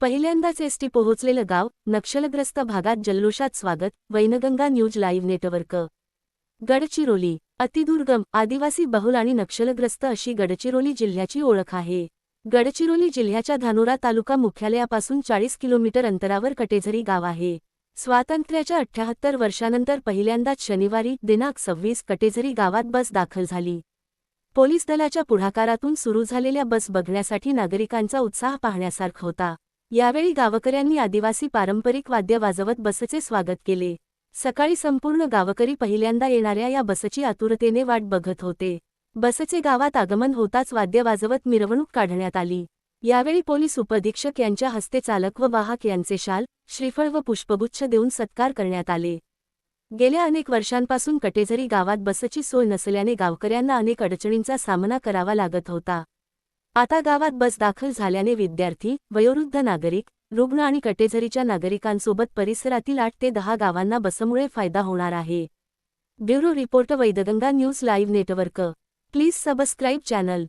पहिल्यांदाच एसटी पोहोचलेलं गाव नक्षलग्रस्त भागात जल्लोषात स्वागत Wainganga news live network. Gadchiroli अतिदुर्गम आदिवासी बहुल आणि नक्षलग्रस्त अशी गडचिरोली जिल्ह्याची ओळख आहे. गडचिरोली जिल्ह्याच्या धानोरा तालुका मुख्यालयापासून चाळीस किलोमीटर अंतरावर कटेझरी गाव आहे. स्वातंत्र्याच्या अठ्याहत्तर वर्षानंतर पहिल्यांदाच शनिवारी दिनांक सव्वीस कटेझरी गावात बस दाखल झाली. पोलीस दलाच्या पुढाकारातून सुरू झालेल्या बस बघण्यासाठी नागरिकांचा उत्साह पाहण्यासारखा होता. यावेळी गावकऱ्यांनी आदिवासी पारंपरिक वाद्य वाजवत बसचे स्वागत केले. सकाळी संपूर्ण गावकरी पहिल्यांदा येणाऱ्या या बसची आतुरतेने वाट बघत होते. बसचे गावात आगमन होताच वाद्य वाजवत मिरवणूक काढण्यात आली. यावेळी पोलीस उपअधीक्षक यांच्या हस्ते चालक व वाहक यांचे शाल श्रीफळ व पुष्पगुच्छ देऊन सत्कार करण्यात आले. गेल्या अनेक वर्षांपासून कटेझरी गावात बसची सोय नसल्याने गावकऱ्यांना अनेक अडचणींचा सामना करावा लागत होता. आता गावात बस दाखल झाल्याने विद्यार्थी वयोवृद्ध नागरिक रुग्ण आणि कटेझरीच्या नागरिकांसोबत परिसरातील आठ ते दहा गावांना बसमुळे फायदा होणार आहे. Bureau report Wainganga news live network. Please subscribe channel.